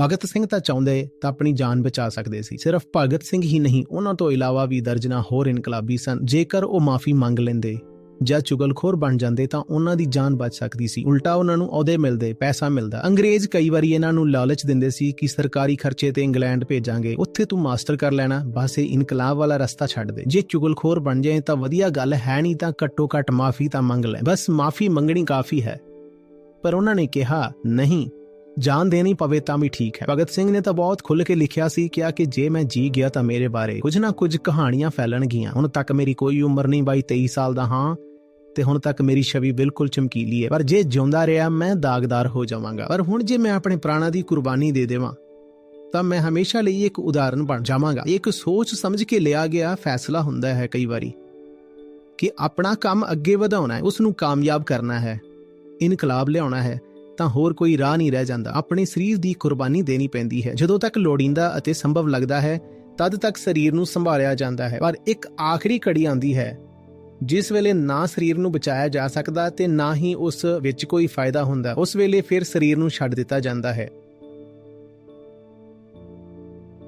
ਭਗਤ ਸਿੰਘ ਤਾਂ ਚਾਹੁੰਦੇ ਤਾਂ ਆਪਣੀ ਜਾਨ ਬਚਾ ਸਕਦੇ ਸੀ। ਸਿਰਫ ਭਗਤ ਸਿੰਘ ਹੀ ਨਹੀਂ, ਉਹਨਾਂ ਤੋਂ ਇਲਾਵਾ ਵੀ ਦਰਜਨਾ ਹੋਰ ਇਨਕਲਾਬੀ ਸਨ। ਜੇਕਰ ਉਹ ਮਾਫੀ ਮੰਗ ਲੈਂਦੇ ਜਾਂ ਚੁਗਲਖੋਰ ਬਣ ਜਾਂਦੇ ਤਾਂ ਉਹਨਾਂ ਦੀ ਜਾਨ ਬਚ ਸਕਦੀ ਸੀ। ਉਲਟਾ ਉਹਨਾਂ ਨੂੰ ਅਹੁਦੇ ਮਿਲਦੇ, ਪੈਸਾ ਮਿਲਦਾ। ਅੰਗਰੇਜ਼ ਕਈ ਵਾਰੀ ਇਹਨਾਂ ਨੂੰ ਲਾਲਚ ਦਿੰਦੇ ਸੀ ਕਿ ਸਰਕਾਰੀ ਖਰਚੇ ਤੇ ਇੰਗਲੈਂਡ ਭੇਜਾਂਗੇ। ਉੱਥੇ ਤੂੰ ਮਾਸਟਰ ਕਰ ਲੈਣਾ, ਬਸ ਇਹ ਇਨਕਲਾਬ ਵਾਲਾ ਰਸਤਾ ਛੱਡ ਦੇ। ਜੇ ਚੁਗਲਖੋਰ ਬਣ ਜਾਏ ਤਾਂ ਵਧੀਆ ਗੱਲ ਹੈ ਨਹੀਂ ਤਾਂ ਘੱਟੋ ਘੱਟ ਮਾਫੀ ਤਾਂ ਮੰਗ ਲੈ। ਬਸ ਮਾਫੀ ਮੰਗਣੀ ਕਾਫੀ ਹੈ। ਪਰ ਉਹਨਾਂ ਨੇ ਕਿਹਾ, ਨਹੀਂ ਜਾਨ ਦੇਣੀ ਪਵੇ ਤਾਂ ਵੀ ਠੀਕ ਹੈ। ਭਗਤ ਸਿੰਘ ਨੇ ਤਾਂ ਬਹੁਤ ਖੁੱਲ੍ਹ ਕੇ ਲਿਖਿਆ ਸੀ ਕਿਹਾ ਕਿ ਜੇ ਮੈਂ ਜੀ ਗਿਆ ਤਾਂ ਮੇਰੇ ਬਾਰੇ ਕੁਝ ਨਾ ਕੁਝ ਕਹਾਣੀਆਂ ਫੈਲਣਗੀਆਂ ਹੁਣ ਤੱਕ ਮੇਰੀ ਕੋਈ ਉਮਰ ਨਹੀਂ ਬਾਈ 23 ਸਾਲ ਦਾ ਹਾਂ ਤੇ ਹੁਣ ਤੱਕ ਮੇਰੀ ਛਵੀ ਬਿਲਕੁਲ ਚਮਕੀਲੀ ਹੈ। ਪਰ ਜੇ ਜਿਉਂਦਾ ਰਿਹਾ ਮੈਂ ਦਾਗਦਾਰ ਹੋ ਜਾਵਾਂਗਾ। ਪਰ ਹੁਣ ਜੇ ਮੈਂ ਆਪਣੇ ਪ੍ਰਾਣਾਂ ਦੀ ਕੁਰਬਾਨੀ ਦੇ ਦੇਵਾਂ ਤਾਂ ਮੈਂ ਹਮੇਸ਼ਾ ਲਈ ਇੱਕ ਉਦਾਹਰਨ ਬਣ ਜਾਵਾਂਗਾ। ਇੱਕ ਸੋਚ ਸਮਝ ਕੇ ਲਿਆ ਗਿਆ ਫੈਸਲਾ ਹੁੰਦਾ ਹੈ ਕਈ ਵਾਰੀ ਕਿ ਆਪਣਾ ਕੰਮ ਅੱਗੇ ਵਧਾਉਣਾ ਹੈ ਉਸ ਨੂੰ ਕਾਮਯਾਬ ਕਰਨਾ ਹੈ, ਇਨਕਲਾਬ ਲਿਆਉਣਾ ਹੈ। ਤਾਂ ਹੋਰ ਕੋਈ ਰਾਹ ਨਹੀਂ ਰਹਿ ਜਾਂਦਾ। ਆਪਣੇ ਸਰੀਰ ਦੀ ਕੁਰਬਾਨੀ ਦੇਣੀ ਪੈਂਦੀ ਹੈ। ਜਦੋਂ ਤੱਕ ਲੋੜੀਂਦਾ ਅਤੇ ਸੰਭਵ ਲੱਗਦਾ ਹੈ, ਤਦ ਤੱਕ ਸਰੀਰ ਨੂੰ ਸੰਭਾਲਿਆ ਜਾਂਦਾ ਹੈ। ਪਰ ਇੱਕ ਆਖਰੀ ਘੜੀ ਆਉਂਦੀ ਹੈ, ਜਿਸ ਵੇਲੇ ਨਾ ਸਰੀਰ ਨੂੰ ਬਚਾਇਆ ਜਾ ਸਕਦਾ ਤੇ ਨਾ ਹੀ ਉਸ ਵਿੱਚ ਕੋਈ ਫਾਇਦਾ ਹੁੰਦਾ। ਉਸ ਵੇਲੇ ਫਿਰ ਸਰੀਰ ਨੂੰ ਛੱਡ ਦਿੱਤਾ ਜਾਂਦਾ ਹੈ।